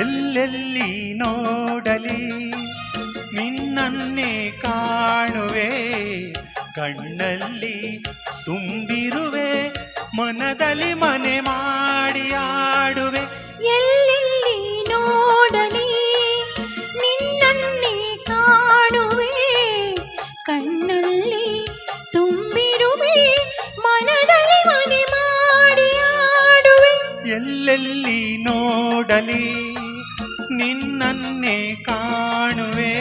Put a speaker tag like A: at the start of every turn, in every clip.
A: ಎಲ್ಲೆಲ್ಲಿ ನೋಡಲಿ? ನಿನ್ನನ್ನೇ ಕಾಣುವೆ ಕಣ್ಣಲ್ಲಿ ತುಂಬಿರುವೆ ಮನದಲ್ಲಿ ಮನೆ ಮಾಡಿ ಆಡುವೆ.
B: ಎಲ್ಲೆಲ್ಲಿ ನೋಡಲಿ? ನಿನ್ನನ್ನೇ ಕಾಣುವೆ ಕಣ್ಣಲ್ಲಿ ತುಂಬಿರುವೆ ಮನದಲ್ಲಿ ಮನೆ ಮಾಡಿ ಆಡುವೆ.
A: ಎಲ್ಲೆಲ್ಲಿ ನೋಡಲಿ? ನಿನ್ನನ್ನೇ ಕಾಣುವೆ.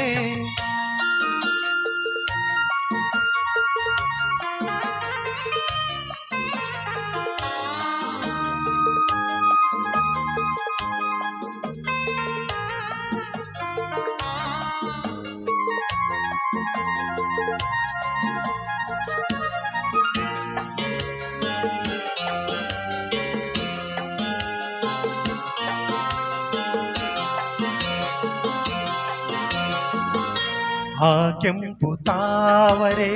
A: ಆ ಕೆಂಪು ತಾವರೆ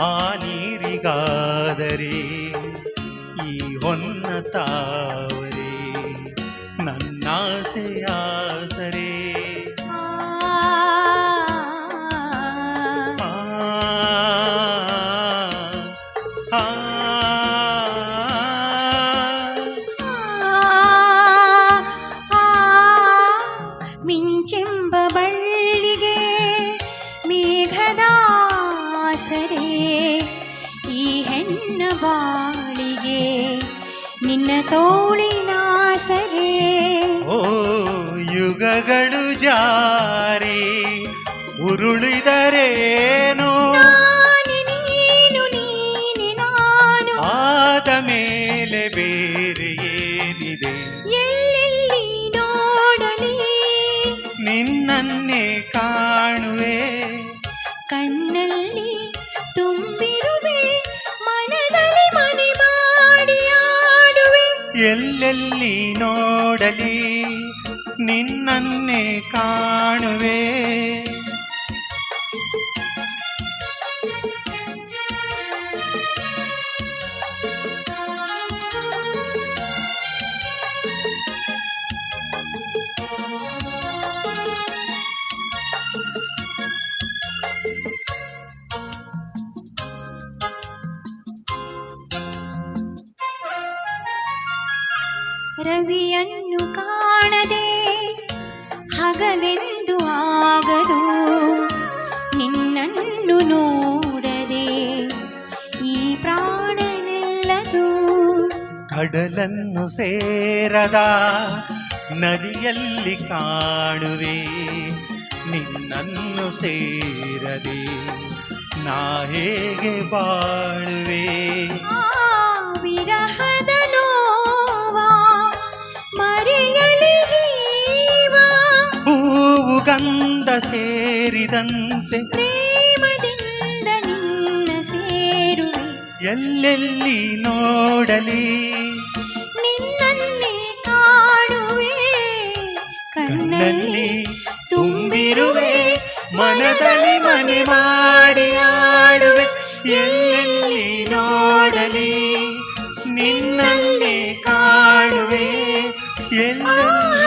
A: ಆ ನೀರಿಗಾದರೆ ಈ ಹೊನ್ನ ತಾವರೆ ನನ್ನಾಸೆ
B: ನಿನ್ನ ತೋಳಿನಾಸರೆ.
A: ಓ ಯುಗಗಳು ಜಾರಿ ಉರುಳಿದರೇನು?
B: ನಾನೆ ನೀನು ನೀನೆ
A: ಆದ ಮೇಲೆ ಬೇರೆ ಏನಿದೆ?
B: ಎಲ್ಲೆಲ್ಲಿ ನೋಡಲಿ?
A: ನಿನ್ನನ್ನೇ ಕಾಣುವೆ.
B: ಕಣ್ಣಲ್ಲಿ ತುಂಬಿರುವೆ
A: ಎಲ್ಲೆಲ್ಲಿ ನೋಡಲಿ ನಿನ್ನನ್ನೇ ಕಾಣುವೆ.
B: ರವಿಯನ್ನು ಕಾಣದೆ ಹಗಲೆಂದು ಆಗದು. ನಿನ್ನನ್ನು ನೋಡದೆ ಈ ಪ್ರಾಣನೆಲ್ಲದು.
A: ಕಡಲನ್ನು ಸೇರದ ನದಿಯಲ್ಲಿ ಕಾಣುವೆ. ನಿನ್ನನ್ನು ಸೇರದೆ ನಾ ಹೇಗೆ ಬಾಳುವೆ? ಗಂಧ ಸೇರಿದಂತೆ
B: ಪ್ರೇಮದಿಂದ ನಿನ್ನ ಸೇರುವೆ.
A: ಎಲ್ಲೆಲ್ಲಿ ನೋಡಲಿ?
B: ನಿನ್ನನ್ನೇ ಕಾಣುವೆ.
A: ಕಣ್ಣಲ್ಲಿ ತುಂಬಿರುವೆ. ಮನದಲ್ಲಿ ಮನೆ ಮಾಡಿ ಆಡುವೆ ಎಲ್ಲೆಲ್ಲಿ ನೋಡಲಿ? ನಿನ್ನನ್ನೇ ಕಾಣುವೆ. ಎಲ್ಲೆಲ್ಲಿ